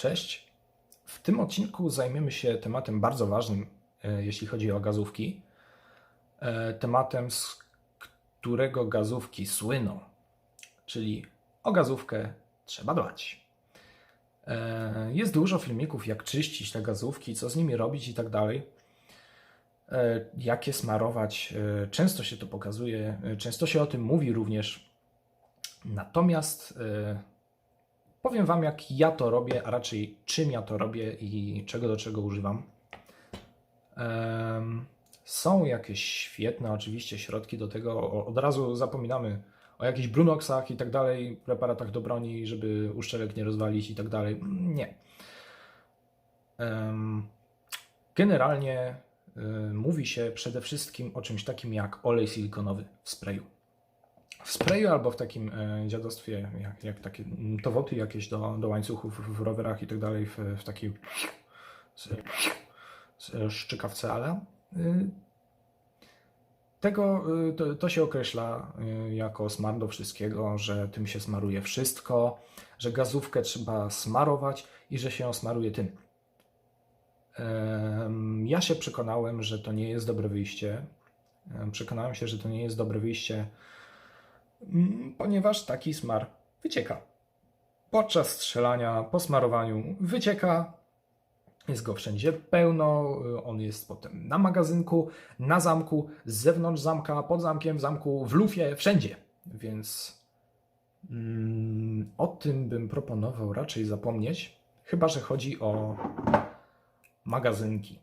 Cześć. W tym odcinku zajmiemy się tematem bardzo ważnym, e, jeśli chodzi o gazówki. E, Tematem, z którego gazówki słyną, czyli o gazówkę trzeba dbać. E, Jest dużo filmików, jak czyścić te gazówki, co z nimi robić i tak dalej. E, Jak je smarować. Często się to pokazuje, często się o tym mówi również. Natomiast Powiem Wam, jak ja to robię, a raczej czym ja to robię i czego do czego używam. Są jakieś świetne, oczywiście, środki do tego. Od razu zapominamy o jakichś Brunoxach i tak dalej, preparatach do broni, żeby uszczelek nie rozwalić i tak dalej. Nie. Generalnie y, mówi się przede wszystkim o czymś takim jak olej silikonowy w sprayu w sprayu albo w takim e, dziadostwie, jak, jak takie towoty jakieś do, do łańcuchów w rowerach i tak dalej, w, w takiej z, z szczykawce, ale tego, y, to, to się określa y, jako smar do wszystkiego, że tym się smaruje wszystko, że gazówkę trzeba smarować i że się ją smaruje tym. Ja się przekonałem, że to nie jest dobre wyjście. Em, Przekonałem się, że to nie jest dobre wyjście ponieważ taki smar wycieka. Podczas strzelania, po smarowaniu wycieka, jest go wszędzie pełno, y, on jest potem na magazynku, na zamku, z zewnątrz zamka, pod zamkiem, w zamku, w lufie, wszędzie. Więc mm, o tym bym proponował raczej zapomnieć, chyba że chodzi o magazynki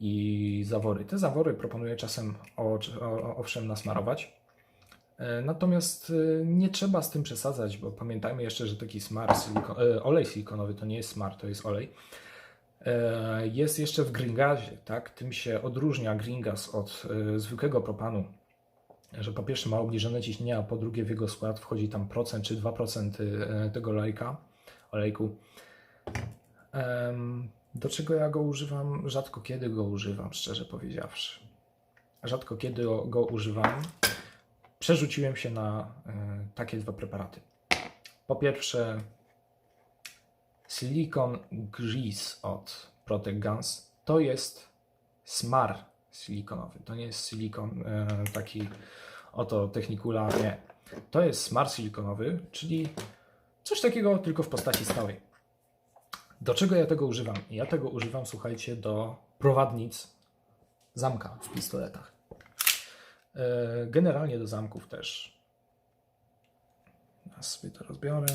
i zawory. Te zawory proponuję czasem o, o, owszem nasmarować, Natomiast e, nie trzeba z tym przesadzać, bo pamiętajmy jeszcze, że taki smar, siliko, e, olej silikonowy to nie jest smar, to jest olej. E, Jest jeszcze w gringazie, tak? Tym się odróżnia gringas od e, zwykłego propanu, że po pierwsze ma obniżone ciśnienie, a po drugie w jego skład wchodzi tam procent czy 2% e, tego olejka, olejku. Do czego ja go używam? Rzadko kiedy go używam, szczerze powiedziawszy. Rzadko kiedy go używam przerzuciłem się na e, takie dwa preparaty. Po pierwsze, Silicon Grease od Protect Guns. To jest smar silikonowy. To nie jest silikon e, taki oto technikula, nie. To jest smar silikonowy, czyli coś takiego tylko w postaci stałej. Do czego ja tego używam? Ja tego używam, słuchajcie, do prowadnic zamka w pistoletach. E, Generalnie do zamków też. Ja sobie to rozbiorę.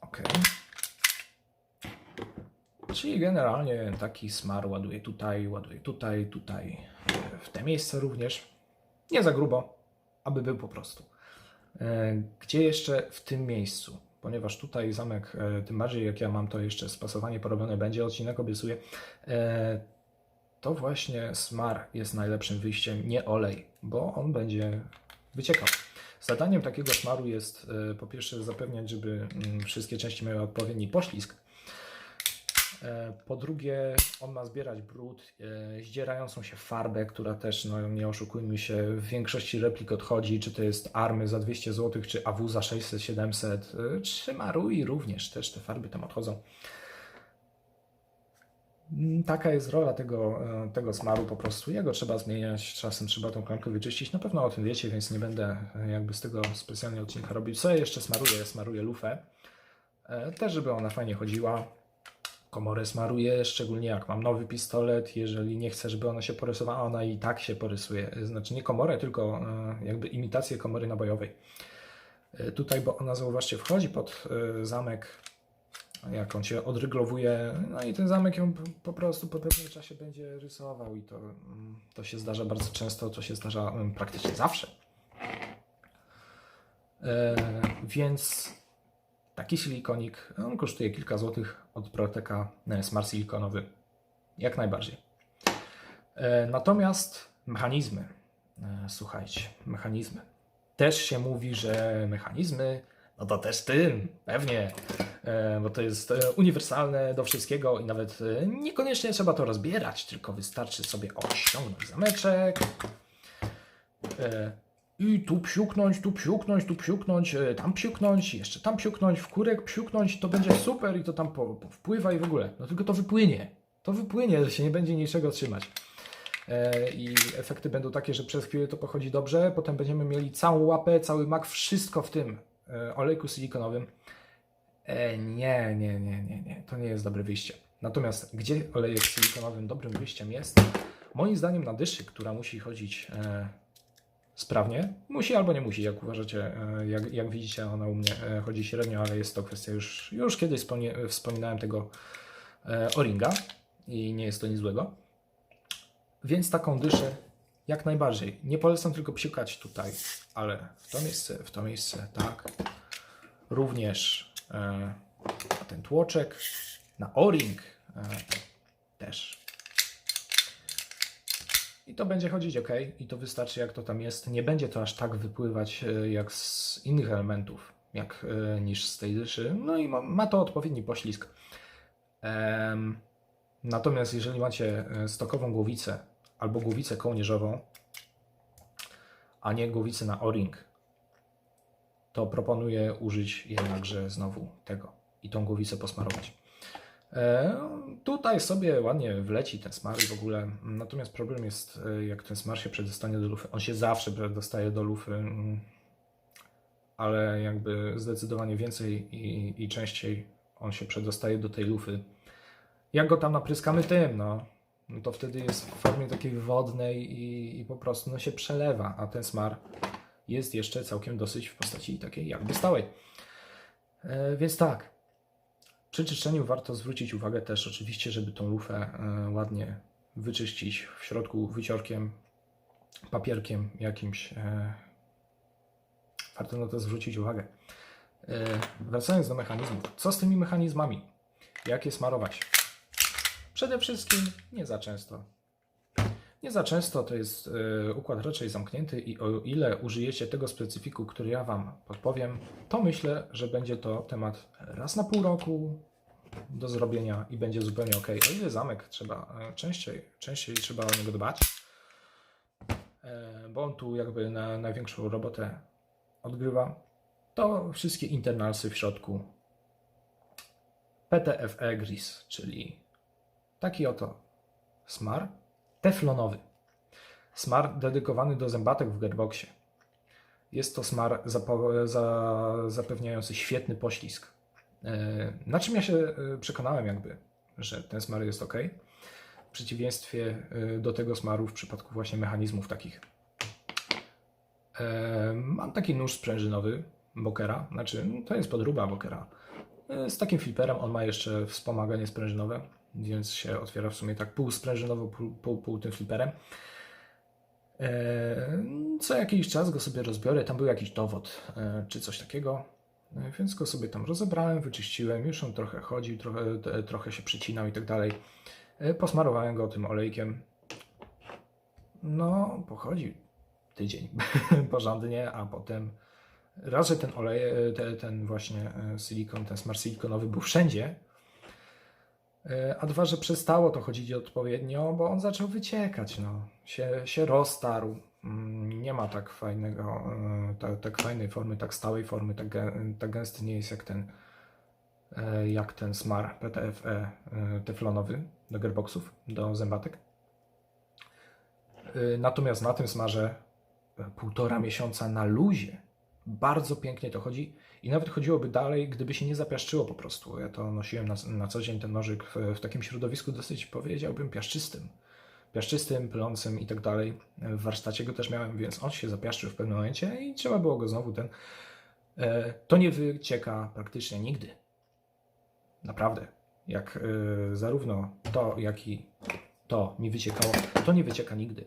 Ok. Czyli generalnie taki smar ładuje tutaj, ładuje tutaj, tutaj, e, w te miejsce również. Nie za grubo, aby był po prostu. E, Gdzie jeszcze w tym miejscu? Ponieważ tutaj zamek, e, tym bardziej jak ja mam to jeszcze spasowanie porobione będzie, odcinek obiecuję, e, to właśnie smar jest najlepszym wyjściem, nie olej, bo on będzie wyciekał. Zadaniem takiego smaru jest e, po pierwsze zapewniać, żeby mm, wszystkie części miały odpowiedni poślizg. E, Po drugie, on ma zbierać brud, e, zdzierającą się farbę, która też, no nie oszukujmy się, w większości replik odchodzi, czy to jest Army za 200 zł, czy AW za 600-700, e, czy Marui również, też te farby tam odchodzą. Mm, Taka jest rola tego, e, tego smaru po prostu. Jego trzeba zmieniać, czasem trzeba tą klamkę wyczyścić. Na pewno o tym wiecie, więc nie będę jakby z tego specjalnie odcinka robił. Co ja jeszcze smaruję? Smaruję lufę. Też, żeby ona fajnie chodziła. Komorę smaruję, szczególnie jak mam nowy pistolet. Jeżeli nie chcę, żeby ona się porysowała, ona i tak się porysuje. Znaczy nie komorę, tylko e, jakby imitację komory nabojowej. E, Tutaj, bo ona, zauważcie, wchodzi pod e, zamek jak on się odryglowuje, no i ten zamek ją po- prostu po pewnym czasie będzie rysował i to, mm, to się zdarza bardzo często, to się zdarza mm, praktycznie zawsze. Więc taki silikonik, on kosztuje kilka złotych od Proteka e, Smart Silikonowy, jak najbardziej. E, natomiast mechanizmy, e, słuchajcie, mechanizmy. Też się mówi, że mechanizmy, no to też tym, pewnie, bo to jest uniwersalne do wszystkiego i nawet niekoniecznie trzeba to rozbierać, tylko wystarczy sobie o, ściągnąć zameczek i tu psiuknąć, tu psiuknąć, tu psiuknąć, e, tam psiuknąć, jeszcze tam psiuknąć, w kurek psiuknąć, to będzie super i to tam po, po wpływa i w ogóle. No tylko to wypłynie. To wypłynie, że się nie będzie niczego trzymać. E, I efekty będą takie, że przez chwilę to pochodzi dobrze, potem będziemy mieli całą łapę, cały mak, wszystko w tym e, olejku silikonowym. E, nie, nie, nie, nie, nie, to nie jest dobre wyjście. Natomiast gdzie olejek silikonowym dobrym wyjściem jest? Moim zdaniem na dyszy, która musi chodzić e, sprawnie, musi albo nie musi, jak uważacie, e, jak, jak widzicie, ona u mnie e, chodzi średnio, ale jest to kwestia już, już kiedyś wspomnie, wspominałem tego e, o-ringa i nie jest to nic złego. Więc taką dyszę jak najbardziej. Nie polecam tylko psiukać tutaj, ale w to miejsce, w to miejsce, tak. Również e, ten tłoczek, na o-ring e, też. I to będzie chodzić ok, i to wystarczy jak to tam jest. Nie będzie to aż tak wypływać e, jak z innych elementów, jak e, niż z tej dyszy. No i ma, ma to odpowiedni poślizg. Natomiast jeżeli macie e, stokową głowicę albo głowicę kołnierzową, a nie głowicę na o-ring, to proponuję użyć jednakże znowu tego i tą głowicę posmarować. E, tutaj sobie ładnie wleci ten smar w ogóle. Natomiast problem jest, e, jak ten smar się przedostanie do lufy. On się zawsze przedostaje do lufy, mm, ale jakby zdecydowanie więcej i, i częściej on się przedostaje do tej lufy. Jak go tam napryskamy tym, no, no to wtedy jest w formie takiej wodnej i, i po prostu no, się przelewa, a ten smar jest jeszcze całkiem dosyć w postaci takiej jakby stałej. E, więc tak, przy czyszczeniu warto zwrócić uwagę też oczywiście, żeby tą lufę e, ładnie wyczyścić w środku wyciorkiem, papierkiem jakimś. e, Warto na to zwrócić uwagę. E, Wracając do mechanizmu. Co z tymi mechanizmami? Jak je smarować? Przede wszystkim nie za często. Nie za często to jest e, układ raczej zamknięty i o ile użyjecie tego specyfiku, który ja Wam podpowiem, to myślę, że będzie to temat raz na pół roku do zrobienia i będzie zupełnie ok. O ile zamek trzeba e, częściej, częściej trzeba o niego dbać, e, bo on tu jakby na największą robotę odgrywa, to wszystkie internalsy w środku PTFE Gris, czyli taki oto smar teflonowy. Smar dedykowany do zębatek w Gearboxie. Jest to smar za, zapewniający świetny poślizg. E, Na czym ja się e, przekonałem jakby, że ten smar jest ok. W przeciwieństwie e, do tego smaru w przypadku właśnie mechanizmów takich. Mam taki nóż sprężynowy Bokera, znaczy no, to jest podróba Bokera. Z takim fliperem on ma jeszcze wspomaganie sprężynowe, więc się otwiera w sumie tak pół sprężynowo, pół, pół, pół tym fliperem. E, Co jakiś czas go sobie rozbiorę, tam był jakiś dowód e, czy coś takiego, E, więc go sobie tam rozebrałem, wyczyściłem, już on trochę chodził, trochę, trochę się przycinał i tak dalej. Posmarowałem go tym olejkiem. No, pochodził tydzień porządnie, a potem raz, że ten olej, te, ten właśnie silikon, ten smart silikonowy był wszędzie, a dwa, że przestało to chodzić odpowiednio, bo on zaczął wyciekać, no. Się, się roztarł. Mm, Nie ma tak fajnego, e, tak, tak fajnej formy, tak stałej formy, tak, tak gęsty nie jest jak ten, e, jak ten smar PTFE e, teflonowy do gearboxów, do zębatek. E, Natomiast na tym smarze e, półtora miesiąca na luzie. Bardzo pięknie to chodzi i nawet chodziłoby dalej, gdyby się nie zapiaszczyło po prostu. Ja to nosiłem na, na co dzień ten nożyk w, w takim środowisku dosyć, powiedziałbym, piaszczystym. Piaszczystym, pylącym i tak dalej. W warsztacie go też miałem, więc on się zapiaszczył w pewnym momencie i trzeba było go znowu ten... E, to nie wycieka praktycznie nigdy. Naprawdę. Jak e, zarówno to, jak i to mi wyciekało, to nie wycieka nigdy.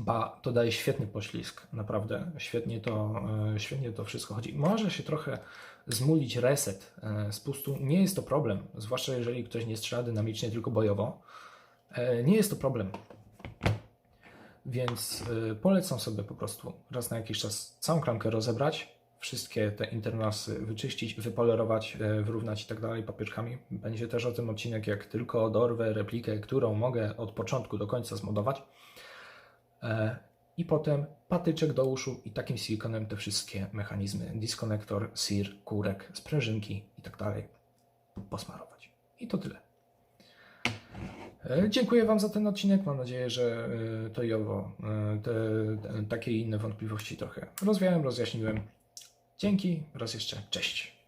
Ba, to daje świetny poślizg, naprawdę. Świetnie to, e, świetnie to wszystko chodzi. Może się trochę zmulić reset e, spustu. Nie jest to problem, zwłaszcza jeżeli ktoś nie strzela dynamicznie, tylko bojowo. E, Nie jest to problem. Więc polecam sobie po prostu raz na jakiś czas całą klamkę rozebrać, wszystkie te internasy wyczyścić, wypolerować, wyrównać i tak dalej papierkami. Będzie też o tym odcinek, jak tylko dorwę replikę, którą mogę od początku do końca zmodować. E, i potem patyczek do uszu i takim silikonem te wszystkie mechanizmy, diskonektor, sir, kurek, sprężynki i tak dalej posmarować. I to tyle. E, Dziękuję Wam za ten odcinek. Mam nadzieję, że e, to i owo, te, takie i inne wątpliwości trochę rozwiałem, rozjaśniłem. Dzięki raz jeszcze. Cześć.